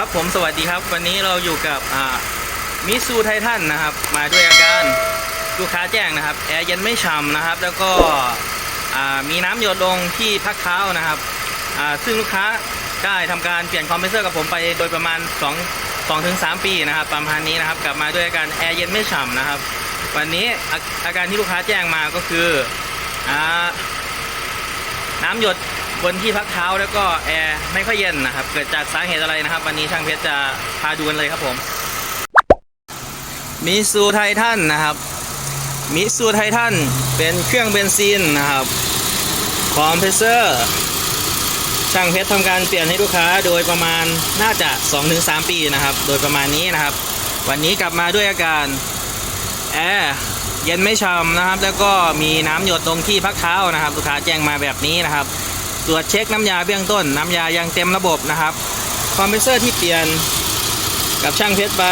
ครับผมสวัสดีครับ วันนี้เราอยู่กับมิซูไททันนะครับ มาด้วยอาการลูกค้าแจ้งนะครับ แอร์เย็นไม่ฉ่ำนะครับ แล้วก็มีน้ำหยดลงที่พักเท้านะครับซึ่งลูกค้าได้ทำการเปลี่ยนคอมเพรสเซอร์กับผมไปโดยประมาณ 2 2ถึง3ปีนะครับ ประมาณนี้นะครับ กลับมาด้วยอาการแอร์เย็นไม่ฉ่ำนะครับ วันนี้อาการที่ลูกค้าแจ้งมาก็คืออน้ำหยด บนที่พักเท้าแล้วก็แอร์ไม่ค่อยเย็นนะครับ เกิดจากสาเหตุอะไรนะครับ วันนี้ช่างเพชรจะพาดูกันเลยครับผมมิซูไททันนะครับมิซูไททันเป็นเครื่องเบนซินนะครับคอมเพรสเซอร์ช่างเพชรทำการเปลี่ยนให้ลูกค้าโดยประมาณน่าจะ 2-3 ปีนะครับ โดยประมาณนี้นะครับ วันนี้กลับมาด้วยอาการแอร์เย็นไม่ฉ่ำนะครับ แล้วก็มีน้ำหยดตรงที่พักเท้านะครับ ลูกค้าแจ้งมาแบบนี้นะครับ ตรวจเช็คน้ำยาเบื้องต้น น้ำยายังเต็มระบบนะครับ คอมเพรสเซอร์ที่เปลี่ยนกับช่างเพชรไป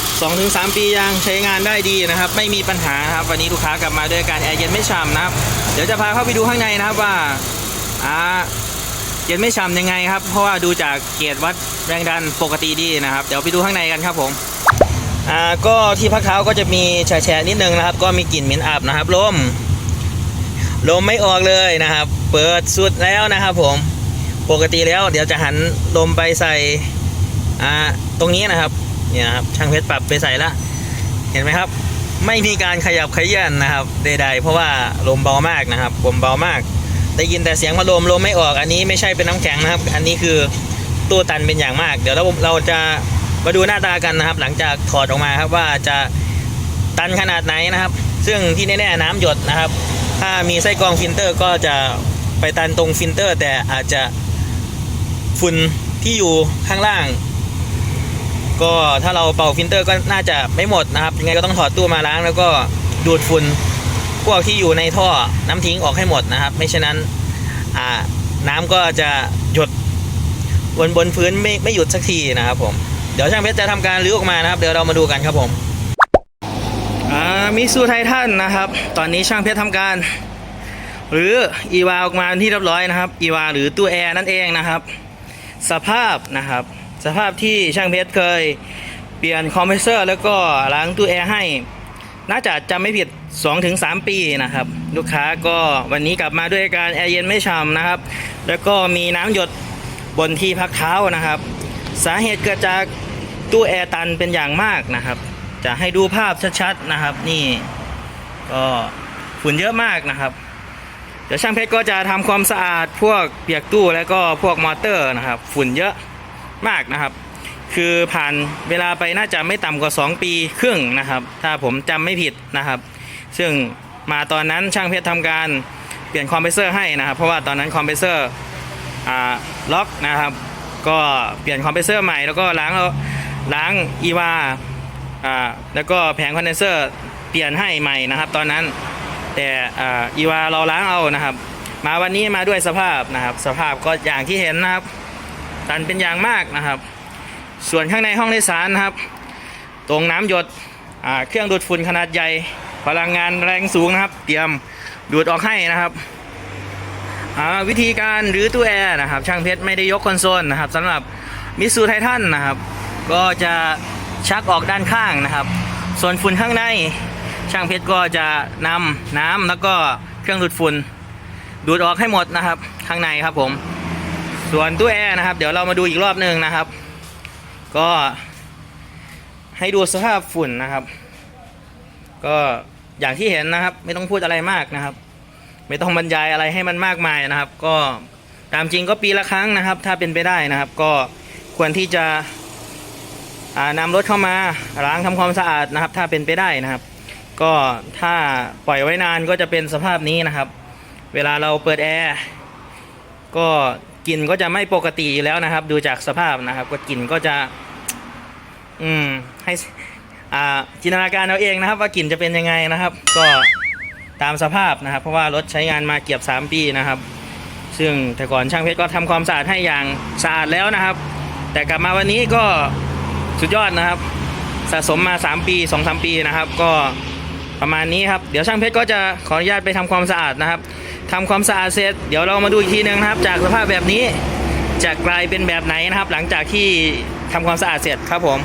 2-3 ปียังใช้งานได้ดีนะครับ ไม่มีปัญหานะครับ วันนี้ลูกค้ากลับมาด้วยการแอร์เย็นไม่ฉ่ำนะครับ เดี๋ยวจะพาเข้าไปดูข้างในนะครับว่าอ่าเย็นไม่ฉ่ำยังไงครับ เพราะว่าดูจากเกจวัดแรงดันปกติดีนะครับ เดี๋ยวไปดูข้างในกันครับผมอ่าก็ที่พักเท้าก็จะมีแฉะๆนิดนึงนะครับ ก็มีกลิ่นเหม็นอับนะครับลม ลมไม่ออกเลยนะครับ เปิดสุดแล้วนะครับผมปกติแล้วเดี๋ยวจะหันลมไปใส่อ่าตรงนี้นะครับเนี่ยครับช่างเพชรปรับไปใส่ละเห็นไหมครับ ไม่มีการขยับขยื่นนะครับใดๆเพราะว่าลมเบามากนะครับลมเบามาก ได้ยินแต่เสียงพัดลมลมไม่ออกอันนี้ไม่ใช่เป็นน้ำแข็งนะครับ อันนี้คือตู้ตันเป็นอย่างมาก เดี๋ยวเราเราจะมาดูหน้าตากันนะครับ หลังจากถอดออกมาครับว่าจะตันขนาดไหนนะครับ ซึ่งที่แน่ๆน้ำหยดนะครับ ถ้ามีไส้กรองฟิลเตอร์ก็จะไปตันตรงฟิลเตอร์ แต่อาจจะฝุ่นที่อยู่ข้างล่าง ก็ถ้าเราเป่าฟิลเตอร์ก็น่าจะไม่หมดนะครับยังไงก็ต้องถอดตู้มาล้างแล้วก็ดูดฝุ่นพวกที่อยู่ในท่อน้ำทิ้งออกให้หมดนะครับ ไม่เช่นนั้นอ่าน้ำก็จะหยดบนบนพื้นไม่ไม่หยุดสักทีนะครับผมเดี๋ยวช่างเพชรจะทำการรื้อออกมานะครับ เดี๋ยวเรามาดูกันครับผม มิซูไททันนะครับ ตอนนี้ช่างเพชรทำการ หรืออีวาออกมาที่เรียบร้อยนะครับอีวาหรือตู้แอร์นั่นเองนะครับ สภาพนะครับ สภาพที่ช่างเพชรเคยเปลี่ยนคอมเพรสเซอร์ แล้วก็ล้างตู้แอร์ให้ น่าจะจำไม่ผิด 2-3 ปีนะครับ ลูกค้าก็วันนี้กลับมาด้วยการแอร์เย็นไม่ฉ่ำนะครับ แล้วก็มีน้ำหยดบนที่พักเท้านะครับ สาเหตุเกิดจากตู้แอร์ตันเป็นอย่างมากนะครับ จะให้ดูภาพชัดๆนะครับ นี่ก็ฝุ่นเยอะมากนะครับเดี๋ยวช่างเพชรก็จะทำความสะอาดพวกเปียกตู้แล้วก็พวกมอเตอร์นะครับ ฝุ่นเยอะมากนะครับ คือผ่านเวลาไปน่าจะไม่ต่ำกว่า 2 ปีครึ่งนะครับ ถ้าผมจำไม่ผิดนะครับ ซึ่งมาตอนนั้นช่างเพชรทำการเปลี่ยนคอมเพรสเซอร์ให้นะครับ เพราะว่าตอนนั้นคอมเพรสเซอร์ล็อกนะครับ ก็เปลี่ยนคอมเพรสเซอร์ใหม่แล้วก็ล้างแล้วล้างอีวา อ่าแล้วก็แผงคอนเดนเซอร์เปลี่ยนให้ใหม่นะครับ ตอนนั้น แต่อ่าอีวาเราล้างเอานะครับ มาวันนี้มาด้วยสภาพนะครับ สภาพก็อย่างที่เห็นนะครับ ตันเป็นอย่างมากนะครับ ส่วนข้างในห้องโดยสารนะครับ ตรงน้ำหยดอ่าเครื่องดูดฝุ่นขนาดใหญ่พลังงานแรงสูงนะครับ เตรียมดูดออกให้นะครับวิธีการรื้อตู้แอร์นะครับ ช่างเพชรไม่ได้ยกคอนโซลนะครับสำหรับมิสูไททันนะครับ ก็จะ ชักออกด้านข้างนะครับ ส่วนฝุ่นข้างในช่างเพชรก็จะนำน้ำแล้วก็เครื่องดูดฝุ่นดูดออกให้หมดนะครับ ข้างในครับผม ส่วนตู้แอร์นะครับ เดี๋ยวเรามาดูอีกรอบหนึ่งนะครับ ก็ให้ดูสภาพฝุ่นนะครับ ก็อย่างที่เห็นนะครับ ไม่ต้องพูดอะไรมากนะครับ ไม่ต้องบรรยายอะไรให้มันมากมายนะครับ ก็ตามจริงก็ปีละครั้งนะครับ ถ้าเป็นไปได้นะครับ ก็ควรที่จะานำรถเข้ามาล้างทำความสะอาดนะครับ ถ้าเป็นไปได้นะครับ ก็ถ้าปล่อยไว้นานก็จะเป็นสภาพนี้นะครับ เวลาเราเปิดแอร์ก็กลิ่นก็จะไม่ปกติอยู่แล้วนะครับ ดูจากสภาพนะครับ ก็กลิ่นก็จะ อืมให้อ่าจินตนาการเอาเองนะครับ ว่ากลิ่นจะเป็นยังไงนะครับ ก็ตามสภาพนะครับ เพราะว่ารถใช้งานมาเกือบ3 ปีนะครับ ซึ่งแต่ก่อนช่างเพชรก็ทำความสะอาดให้อย่างสะอาดแล้วนะครับ แต่กลับมาวันนี้ก็ สุดยอดนะครับ สะสมมา 3 ปี2-3ปีนะครับ ก็ประมาณนี้ครับเดี๋ยวช่างเพชรก็จะขออนุญาตไปทำความสะอาดนะครับทำความสะอาดเสร็จเดี๋ยวเรามาดูอีกทีหนึงนะครับ จากสภาพแบบนี้จะกลายเป็นแบบไหนนะครับ หลังจากที่ทำความสะอาดเสร็จครับผม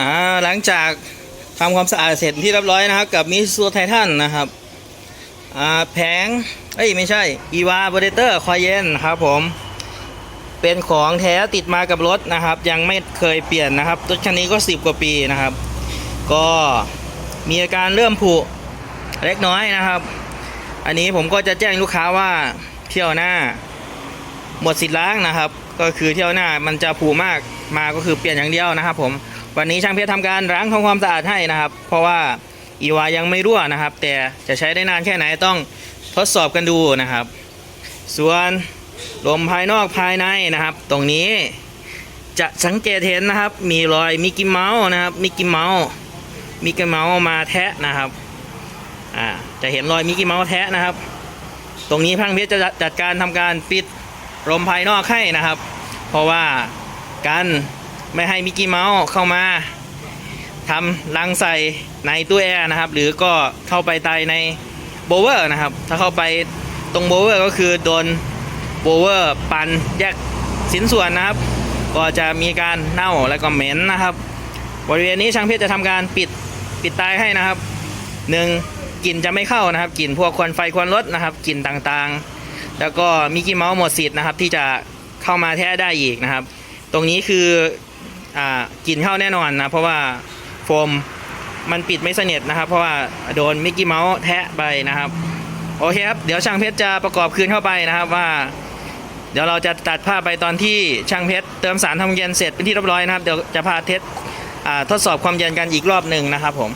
อ่าหลังจากทำความสะอาดเสร็จที่เรียบร้อยนะครับ กับมิสูไททันนะครับอ่าแผงเอ้ยไม่ใช่อีวาโบเดเตอร์คอยเย็นครับผม เป็นของแท้ติดมากับรถนะครับ ยังไม่เคยเปลี่ยนนะครับรถคันนี้ก็ 10 กว่าปีนะครับ ก็มีอาการเริ่มผุเล็กน้อยนะครับ อันนี้ผมก็จะแจ้งลูกค้าว่าเที่ยวหน้า หมดสิทธิ์ล้างนะครับ ก็คือเที่ยวหน้ามันจะผุมากมาก็คือเปลี่ยนอย่างเดียวนะครับ ผมวันนี้ช่างเพชรทำการล้างทำความสะอาดให้นะครับ เพราะว่าอีวายังไม่รั่วนะครับ แต่จะใช้ได้นานแค่ไหนต้องทดสอบกันดูนะครับ ส่วน ลมภายนอกภายในนะครับ ตรงนี้จะสังเกตเห็นนะครับ มีรอยมิกกี้เมาส์นะครับมิกกี้เมาส์มิกกี้เมาส์มาแทะนะครับอ่าจะเห็นรอยมิกกี้เมาส์แทะนะครับ ตรงนี้พังเพชรจะจัดการทำการปิดลมภายนอกให้นะครับ เพราะว่าการไม่ให้มิกกี้เมาส์เข้ามาทำรังใส่ในตู้แอร์นะครับ หรือก็เข้าไปไตในโบเวอร์นะครับ ถ้าเข้าไปตรงโบเวอร์ก็คือโดน โบเวอร์ปันแยกสินส่วนนะครับ ก็จะมีการเน่าและก็เหม็นนะครับ บริเวณนี้ช่างเพชรจะทำการปิดปิดตายให้นะครับหนึ่งกลิ่นจะไม่เข้านะครับกลิ่นพวกควันไฟควันรถนะครับกลิ่นต่างๆ แล้วก็มิกกี้เมาส์หมดสิทธิ์นะครับ ที่จะเข้ามาแท้ได้อีกนะครับ ตรงนี้คืออ่ากลิ่นเข้าแน่นอนนะเพราะว่าโฟมมันปิดไม่สนิทนะครับ เพราะว่าโดนมิกกี้เมาส์แทะไปนะครับ โอเคครับ เดี๋ยวช่างเพชรจะประกอบคืนเข้าไปนะครับว่า เดี๋ยวเราจะตัดภาพไปตอนที่ช่างเพชรเติมสารทำเย็นเสร็จเป็นที่เรียบร้อยนะครับเดี๋ยวจะพาเทสทดสอบความเย็นกันอีกรอบหนึ่งนะครับผม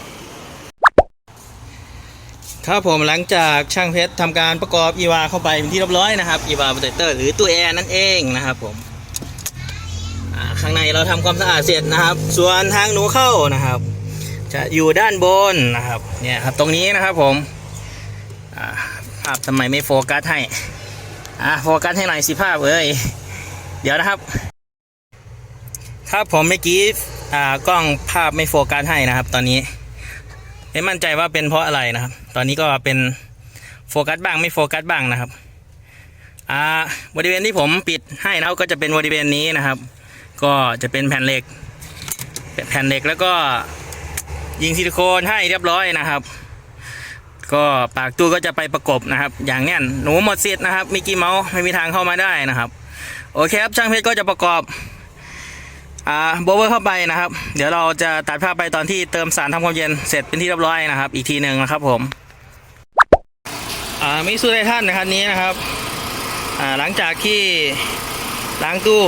ครับผมหลังจากช่างเพชรทำการประกอบอีวาเข้าไปเป็นที่เรียบร้อยนะครับอีวาโปรเตอร์หรือตัวแอร์นั่นเองนะครับผมข้างในเราทำความสะอาดเสร็จนะครับ ส่วนทางหนูเข้านะครับ จะอยู่ด้านบนนะครับเนี่ยครับตรงนี้นะครับผมภาพทำไมไม่โฟกัสให้ อะโฟกัสให้หน่อยสิภาพเอ้ยเดี๋ยวนะครับ ครับผมเมื่อกี้อ่ากล้องภาพไม่โฟกัสให้นะครับ ตอนนี้ ไม่มั่นใจว่าเป็นเพราะอะไรนะครับ ตอนนี้ก็เป็นโฟกัสบ้างไม่โฟกัสบ้างนะครับอ่าบริเวณที่ผมปิดให้นะครับก็จะเป็นบริเวณนี้นะครับ ก็จะเป็นแผ่นเหล็กแผ่นเหล็กแล้วก็ยิงซิลิโคนให้เรียบร้อยนะครับ ก็ปากตู้ก็จะไปประกบนะครับ อย่างแน่นหนูหมดสิทธิ์นะครับมิกกี้เมาส์ไม่มีทางเข้ามาได้นะครับ โอเคครับช่างเพชรก็จะประกอบอ่าโบเวอร์เข้าไปนะครับ เดี๋ยวเราจะตัดภาพไปตอนที่เติมสารทำความเย็นเสร็จเป็นที่เรียบร้อยนะครับ อีกทีหนึ่งนะครับผมอ่ามิสูไททันนะครับนี้นะครับอ่าหลังจากที่ล้างตู้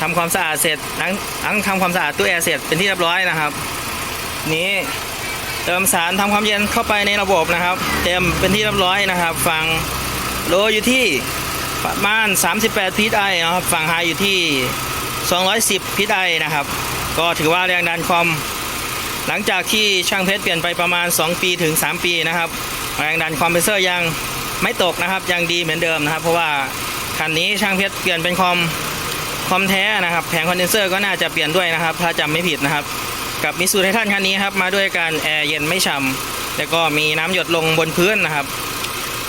ทำความสะอาดเสร็จล้างล้างทำความสะอาดตู้แอร์เสร็จเป็นที่เรียบร้อยนะครับ นี้ เติมสารทำความเย็นเข้าไปในระบบนะครับ เต็มเป็นที่เรียบร้อยนะครับ ฝั่งโลอยู่ที่ประมาณ 38พีทไอนะครับ ฝั่งไฮอยู่ที่ 210พีทไอนะครับ ก็ถือว่าแรงดันคอม หลังจากที่ช่างเพชรเปลี่ยนไปประมาณ 2 ปีถึง 3 ปีนะครับ แรงดันคอมเพรสเซอร์ยังไม่ตกนะครับ ยังดีเหมือนเดิมนะครับ เพราะว่าคันนี้ช่างเพชรเปลี่ยนเป็นคอมคอมแท้นะครับ แผงคอนเดนเซอร์ก็น่าจะเปลี่ยนด้วยนะครับ ถ้าจำไม่ผิดนะครับ กับมิสูไททันคันนี้ครับมาด้วยการแอร์เย็นไม่ฉ่ำแล้วก็มีน้ำหยดลงบนพื้นนะครับ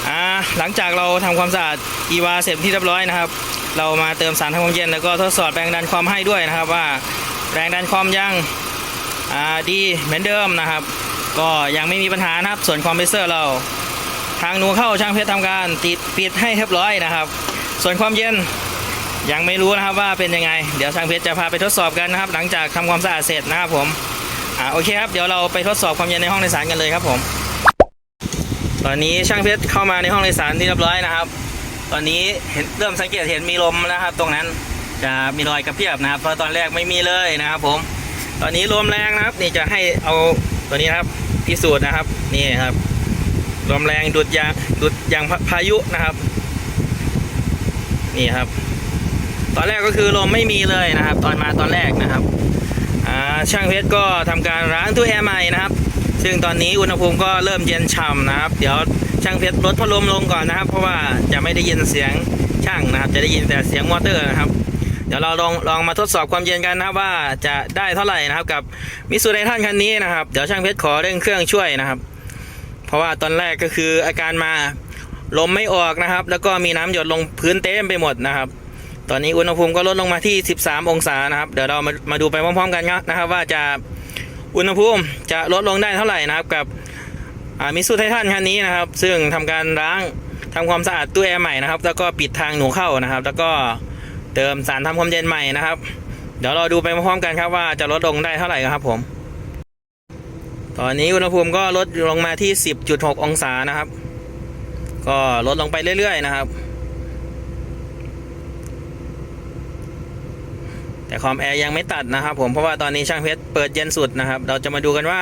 อ่าหลังจากเราทำความสะอาดอีวาเสร็จที่เรียบร้อยนะครับ เรามาเติมสารทำความเย็นแล้วก็ทดสอบแรงดันความให้ด้วยนะครับ ว่าแรงดันความยังอ่าดีเหมือนเดิมนะครับ ก็ยังไม่มีปัญหานะครับ ส่วนคอมเพรสเซอร์เราทางหนูเข้าช่างเพชรทำการติดปิดให้เรียบร้อยนะครับ ส่วนความเย็น ยังไม่รู้นะครับว่าเป็นยังไง เดี๋ยวช่างเพชรจะพาไปทดสอบกันนะครับ หลังจากทำความสะอาดเสร็จนะครับผมอ่าโอเคครับเดี๋ยวเราไปทดสอบความเย็นในห้องโดยสารกันเลยครับผม ตอนนี้ช่างเพชรเข้ามาในห้องโดยสารที่เรียบร้อยนะครับ ตอนนี้เห็นเริ่มสังเกตเห็นมีลมนะครับ ตรงนั้นจะมีรอยกระเพียบนะครับ เพราะตอนแรกไม่มีเลยนะครับ ผม ตอนนี้ลมแรงนะครับ นี่จะให้เอาตัวนี้นะครับพิสูจน์นะครับนี่ครับลมแรงดุดยางดุดยางพพายุนะครับ นี่ครับ ตอนแรกก็คือลมไม่มีเลยนะครับ ตอนมาตอนแรกนะครับช่างเพชรก็ทำการล้างตู้แอร์ใหม่นะครับ ซึ่งตอนนี้อุณหภูมิก็เริ่มเย็นฉ่ำนะครับ เดี๋ยวช่างเพชรลดพัดลมลงก่อนนะครับ เพราะว่าจะไม่ได้ยินเสียงช่างนะครับ จะได้ยินแต่เสียงมอเตอร์นะครับ เดี๋ยวเราลองลองมาทดสอบความเย็นกันนะครับว่าจะได้เท่าไหร่นะครับกับมิสูไดทันคันนี้นะครับ เดี๋ยวช่างเพชรขอเร่งเครื่องช่วยนะครับ เพราะว่าตอนแรกก็คืออาการมาลมไม่ออกนะครับ แล้วก็มีน้ำหยดลงพื้นเต็มไปหมดนะครับ ตอนนี้อุณหภูมิก็ลดลงมาที่ 13 องศานะครับ เดี๋ยวเรามามาดูไปพร้อมๆกันนะครับว่าจะอุณหภูมิจะลดลงได้เท่าไหร่นะครับกับมิสูไททันคันนี้นะครับ ซึ่งทำการล้างทำความสะอาดตู้แอร์ใหม่นะครับ แล้วก็ปิดทางหนูเข้านะครับ แล้วก็เติมสารทำความเย็นใหม่นะครับ เดี๋ยวเราดูไปพร้อมๆกันครับว่าจะลดลงได้เท่าไหร่ครับผม ตอนนี้อุณหภูมิก็ลดลงมาที่ 10.6 องศานะครับ ก็ลดลงไปเรื่อยๆนะครับ แต่คอมแอร์ยังไม่ตัดนะครับผมเพราะว่าตอนนี้ช่างเพชรเปิดเย็นสุดนะครับ เราจะมาดูกันว่า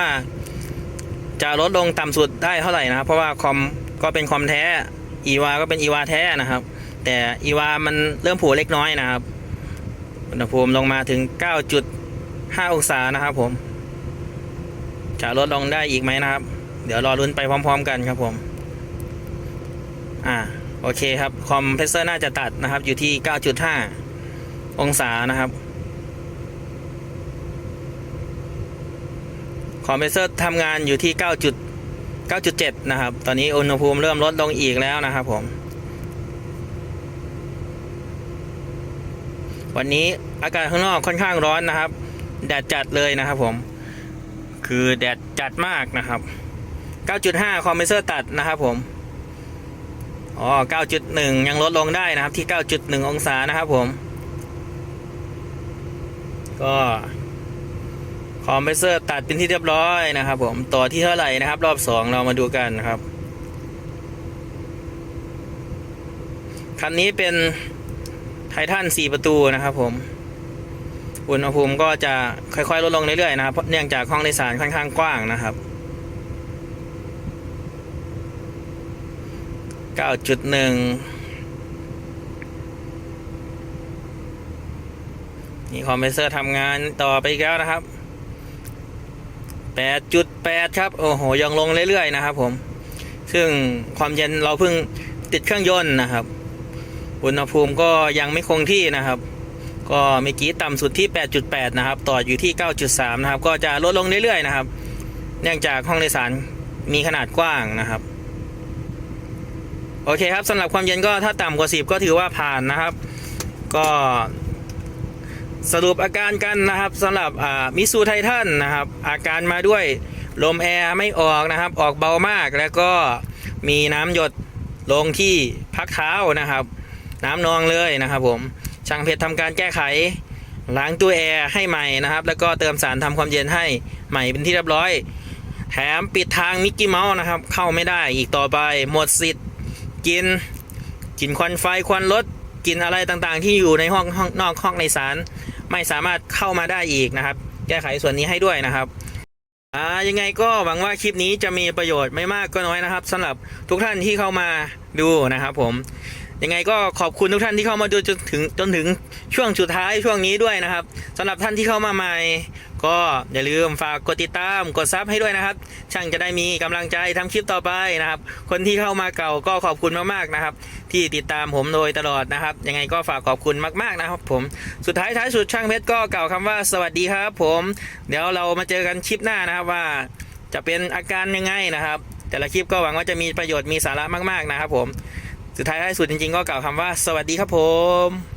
จะลดลงต่ำสุดได้เท่าไหร่นะครับ เพราะว่าคอมก็เป็นคอมแท้อีวาก็เป็นอีวาแท้นะครับ แต่อีวามันเริ่มผูเล็กน้อยนะครับอุณหภูมิลงมาถึง 9.5 องศานะครับผม จะลดลงได้อีกไหมนะครับ เดี๋ยวรอรุ้นไปพร้อม ๆ กันครับผม อ่าโอเคครับ คอมเพรสเซอร์น่าจะตัดนะครับ อยู่ที่ 9.5 องศานะครับ คอมเพรสเซอร์ทำงานอยู่ที่ 9 9.7 นะครับ ตอนนี้อุณหภูมิเริ่มลดลงอีกแล้วนะครับผม วันนี้อากาศข้างนอกค่อนข้างร้อนนะครับ แดดจัดเลยนะครับผม คือแดดจัดมากนะครับ 9.5 คอมเพรสเซอร์ตัดนะครับผม อ๋อ 9.1 ยังลดลงได้นะครับที่ 9.1 องศานะครับผม ก็ คอมเพรสเซอร์ตัดเป็นที่เรียบร้อยนะครับ ผมต่อที่เท่าไหร่นะครับ รอบ2เรามาดูกันนะครับคันนี้เป็นไททัน4ประตูนะครับ ผมอุณหภูมิก็จะค่อยๆลดลงเรื่อยๆนะครับเพราะเนื่องจากห้องโดยสารค่อนข้างกว้างนะครับ9.1นี่คอมเพรสเซอร์ทำงานต่อไปอีกแล้วนะครับ 8.8 ครับ โอ้โห ยังลงเรื่อยๆ นะครับผม ซึ่งความเย็นเราเพิ่งติดเครื่องยนต์นะครับ อุณหภูมิก็ยังไม่คงที่นะครับ ก็เมื่อกี้ต่ำสุดที่ 8.8 นะครับ ต่ออยู่ที่ 9.3 นะครับ ก็จะลดลงเรื่อยๆ นะครับ เนื่องจากห้องโดยสารมีขนาดกว้างนะครับ โอเคครับสำหรับความเย็นก็ถ้าต่ำกว่า 10 ก็ถือว่าผ่านนะครับ ก็ สรุปอาการกันนะครับสำหรับมิสูไททันนะครับ อาการมาด้วยลมแอร์ไม่ออกนะครับ ออกเบามากแล้วก็มีน้ำหยดลงที่พักเท้านะครับ น้ำนองเลยนะครับผมช่างเพชรทำการแก้ไขล้างตู้แอร์ให้ใหม่นะครับ แล้วก็เติมสารทำความเย็นให้ใหม่เป็นที่เรียบร้อย แถมปิดทางมิกกี้เมาส์นะครับ เข้าไม่ได้อีกต่อไปหมดสิทธิ์กินกินควันไฟควันรถกินอะไรต่างๆ ที่อยู่ในห้องห้องนอกห้องในศาล ไม่สามารถเข้ามาได้อีกนะครับ แก้ไขส่วนนี้ให้ด้วยนะครับอ่ายังไงก็หวังว่าคลิปนี้จะมีประโยชน์ไม่มากก็น้อยนะครับสำหรับทุกท่านที่เข้ามาดูนะครับผม ยังไงก็ขอบคุณทุกท่านที่เข้ามาดูจนถึงจนถึงช่วงสุดท้ายช่วงนี้ด้วยนะครับสำหรับท่านที่เข้ามาใหม่ ก็อย่าลืมฝากกดติดตามกดซับให้ด้วยนะครับ ช่างจะได้มีกำลังใจทำคลิปต่อไปนะครับ คนที่เข้ามาเก่าก็ขอบคุณมากๆนะครับ ที่ติดตามผมโดยตลอดนะครับ ยังไงก็ฝากขอบคุณมากๆนะครับ ผมสุดท้ายท้ายสุดช่างเพชรก็กล่าวคำว่าสวัสดีครับ ผม เดี๋ยวเรามาเจอกันคลิปหน้านะครับว่า จะเป็นอาการยังไงนะครับ แต่ละคลิปก็หวังว่าจะมีประโยชน์มีสาระมากๆนะครับ ผม สุดท้ายท้ายสุดจริงๆ ก็กล่าวคำว่าสวัสดีครับผม